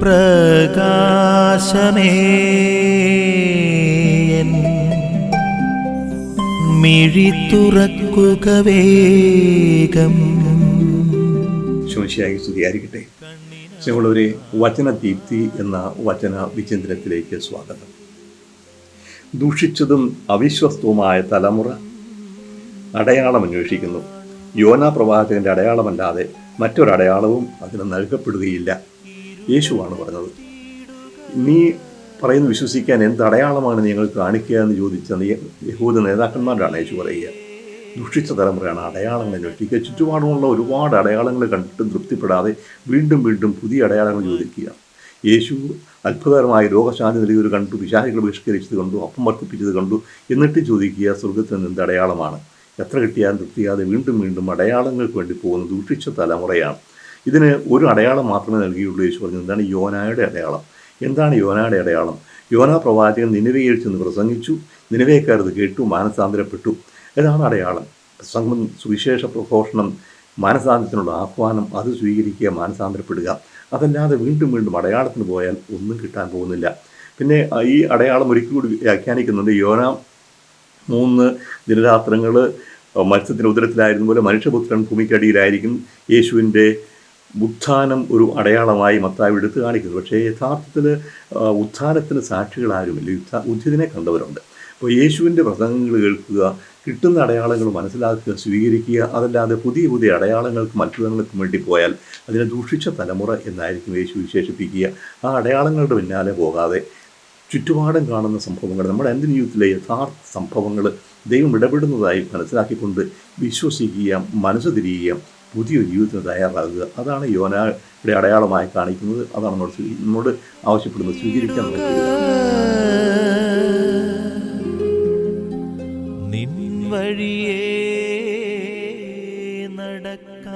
പ്രകാശമേ. മിഴി തുറക്കുക വേഗം. ശുമശിയായി സ്തുതിയായിരിക്കട്ടെ. ഞങ്ങളൊരു വചനദീപ്തി എന്ന വചന വിചിന്തനത്തിലേക്ക് സ്വാഗതം. ദൂഷിച്ചതും അവിശ്വസ്തവുമായ തലമുറ അടയാളം അന്വേഷിക്കുന്നു. യോന പ്രവാചകന്റെ അടയാളമല്ലാതെ മറ്റൊരടയാളവും അതിന് നൽകപ്പെടുകയില്ല. യേശുവാണ് പറഞ്ഞത്. നീ പറയുന്നു വിശ്വസിക്കാൻ എന്ത് അടയാളമാണ് നിങ്ങൾ കാണിക്കുക എന്ന് ചോദിച്ച യഹൂദ നേതാക്കന്മാരാണ് യേശു പറയുക. ദുഷിച്ച തലമുറയാണ് അടയാളങ്ങൾ അന്വേഷിക്കുക ചുറ്റുപാടുമുള്ള ഒരുപാട് അടയാളങ്ങൾ കണ്ടിട്ടും തൃപ്തിപ്പെടാതെ വീണ്ടും വീണ്ടും പുതിയ അടയാളങ്ങൾ ചോദിക്കുക. യേശു അത്ഭുതകരമായി രോഗശാന്തി നൽകിയത് കണ്ടു വിശാലികൾ ബഹിഷ്കരിച്ചത് കണ്ടു അപ്പം വർദ്ധിപ്പിച്ചത് കണ്ടു എന്നിട്ട് ചോദിക്കുക സ്വർഗത്തിൽ നിന്ന് എന്ത് അടയാളമാണ്. എത്ര കിട്ടിയാലും തൃപ്തിയാതെ വീണ്ടും വീണ്ടും അടയാളങ്ങൾക്ക് വേണ്ടി പോകുന്ന ദുഷിച്ച തലമുറയാണ്. ഇതിന് ഒരു അടയാളം മാത്രമേ നൽകിയുള്ളൂ യേശു പറഞ്ഞു. എന്താണ് യോനായുടെ അടയാളം? എന്താണ് യോനായുടെ അടയാളം? യോന പ്രവാചകൻ നിലവേ ചെന്ന് പ്രസംഗിച്ചു. നിലവേക്കാരത് കേട്ടു മാനസാന്തരപ്പെട്ടു. ഇതാണ് അടയാളം. പ്രസംഗം സുവിശേഷ പ്രഘോഷണം മാനസാന്തരത്തിനുള്ള ആഹ്വാനം അത് സ്വീകരിക്കുക മാനസാന്തരപ്പെടുക. അതല്ലാതെ വീണ്ടും വീണ്ടും അടയാളത്തിന് പോയാൽ ഒന്നും കിട്ടാൻ പോകുന്നില്ല. പിന്നെ ഈ അടയാളം ഒരിക്കൽ കൂടി വ്യാഖ്യാനിക്കുന്നുണ്ട്. യോന മൂന്ന് ദിനരാത്രങ്ങൾ മത്സ്യത്തിന്റെ ഉദരത്തിലായിരുന്ന പോലെ മനുഷ്യപുത്രൻ ഭൂമിക്കടിയിലായിരിക്കും യേശുവിന്റെ ഉത്ഥാനം ഒരു അടയാളമായി മത്തായി എടുത്തു കാണിക്കുന്നു. പക്ഷേ യഥാർത്ഥത്തിൽ ഉത്ഥാനത്തിന് സാക്ഷികളാരുമില്ല യുദ്ധ ഉദ്ധിതനെ കണ്ടവരുണ്ട്. അപ്പോൾ യേശുവിന്റെ പ്രസംഗങ്ങൾ കേൾക്കുക കിട്ടുന്ന അടയാളങ്ങൾ മനസ്സിലാക്കുക സ്വീകരിക്കുക അതല്ലാതെ പുതിയ പുതിയ അടയാളങ്ങൾക്കും അത്ഭുതങ്ങൾക്കും വേണ്ടി പോയാൽ അതിനെ ദൂഷിച്ച തലമുറ എന്നായിരിക്കും യേശു വിശേഷിപ്പിക്കുക. ആ അടയാളങ്ങളുടെ പിന്നാലെ പോകാതെ ചുറ്റുപാടും കാണുന്ന സംഭവങ്ങൾ നമ്മുടെ എന്റെ ജീവിതത്തിലെ യഥാർത്ഥ സംഭവങ്ങൾ ദൈവം ഇടപെടുന്നതായി മനസ്സിലാക്കിക്കൊണ്ട് വിശ്വസിക്കുക മനസ്സ് തിരിയുക പുതിയൊരു ജീവിതത്തിന് തയ്യാറാകുക. അതാണ് യോനയുടെ അടയാളമായി കാണിക്കുന്നത്. അതാണ് നമ്മൾ നമ്മോട് ആവശ്യപ്പെടുന്നത്. സ്വീകരിക്കാൻ വഴിയേ